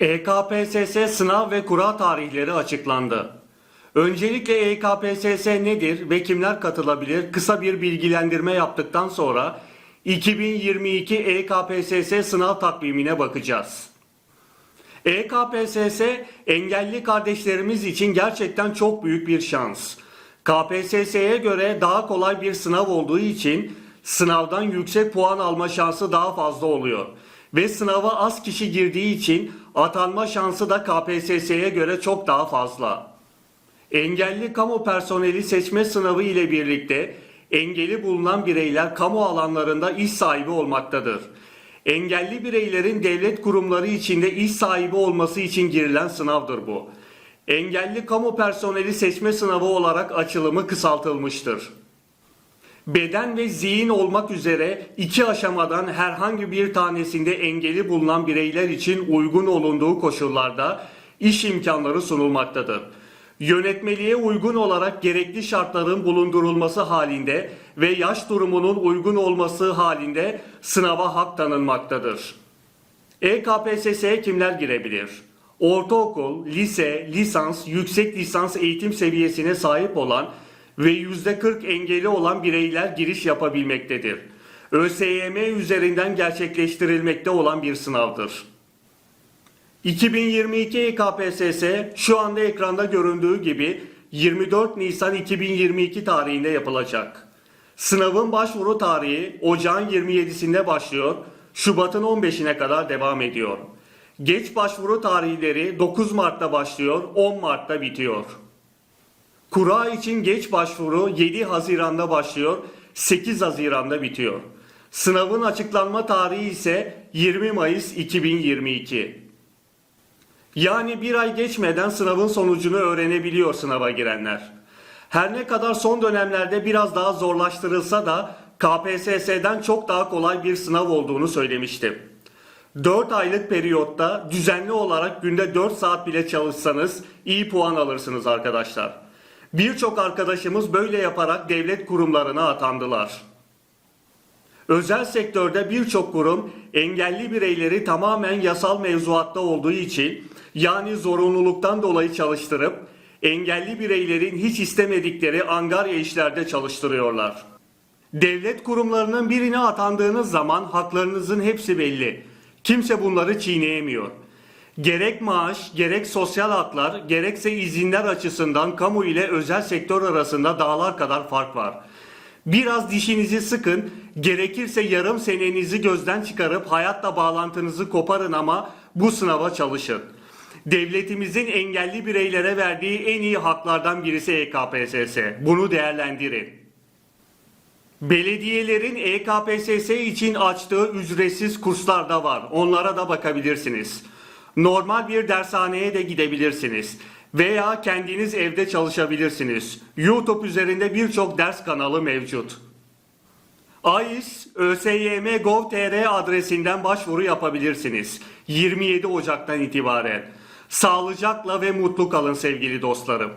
EKPSS sınav ve kura tarihleri açıklandı. Öncelikle EKPSS nedir ve kimler katılabilir kısa bir bilgilendirme yaptıktan sonra 2022 EKPSS sınav takvimine bakacağız. EKPSS engelli kardeşlerimiz için gerçekten çok büyük bir şans. KPSS'ye göre daha kolay bir sınav olduğu için sınavdan yüksek puan alma şansı daha fazla oluyor. Ve sınava az kişi girdiği için atanma şansı da KPSS'ye göre çok daha fazla. Engelli kamu personeli seçme sınavı ile birlikte engeli bulunan bireyler kamu alanlarında iş sahibi olmaktadır. Engelli bireylerin devlet kurumları içinde iş sahibi olması için girilen sınavdır bu. Engelli kamu personeli seçme sınavı olarak açılımı kısaltılmıştır. Beden ve zihin olmak üzere iki aşamadan herhangi bir tanesinde engeli bulunan bireyler için uygun olunduğu koşullarda iş imkanları sunulmaktadır. Yönetmeliğe uygun olarak gerekli şartların bulundurulması halinde ve yaş durumunun uygun olması halinde sınava hak tanınmaktadır. EKPSS'ye kimler girebilir? Ortaokul, lise, lisans, yüksek lisans eğitim seviyesine sahip olan ve %40 engeli olan bireyler giriş yapabilmektedir. ÖSYM üzerinden gerçekleştirilmekte olan bir sınavdır. 2022 EKPSS şu anda ekranda göründüğü gibi 24 Nisan 2022 tarihinde yapılacak. Sınavın başvuru tarihi Ocağın 27'sinde başlıyor, Şubat'ın 15'ine kadar devam ediyor. Geç başvuru tarihleri 9 Mart'ta başlıyor, 10 Mart'ta bitiyor. Kura için geç başvuru 7 Haziran'da başlıyor, 8 Haziran'da bitiyor. Sınavın açıklanma tarihi ise 20 Mayıs 2022. Yani bir ay geçmeden sınavın sonucunu öğrenebiliyor sınava girenler. Her ne kadar son dönemlerde biraz daha zorlaştırılsa da KPSS'den çok daha kolay bir sınav olduğunu söylemiştim. 4 aylık periyotta düzenli olarak günde 4 saat bile çalışsanız iyi puan alırsınız arkadaşlar. Birçok arkadaşımız böyle yaparak devlet kurumlarına atandılar. Özel sektörde birçok kurum engelli bireyleri tamamen yasal mevzuatta olduğu için yani zorunluluktan dolayı çalıştırıp engelli bireylerin hiç istemedikleri angarya işlerde çalıştırıyorlar. Devlet kurumlarının birine atandığınız zaman haklarınızın hepsi belli. Kimse bunları çiğneyemiyor. Gerek maaş, gerek sosyal haklar, gerekse izinler açısından kamu ile özel sektör arasında dağlar kadar fark var. Biraz dişinizi sıkın, gerekirse yarım senenizi gözden çıkarıp hayatla bağlantınızı koparın ama bu sınava çalışın. Devletimizin engelli bireylere verdiği en iyi haklardan birisi EKPSS. Bunu değerlendirin. Belediyelerin EKPSS için açtığı ücretsiz kurslar da var. Onlara da bakabilirsiniz. Normal bir dershaneye de gidebilirsiniz. Veya kendiniz evde çalışabilirsiniz. YouTube üzerinde birçok ders kanalı mevcut. AIS, ÖSYM Gov.tr adresinden başvuru yapabilirsiniz. 27 Ocak'tan itibaren. Sağlıcakla ve mutlu kalın sevgili dostlarım.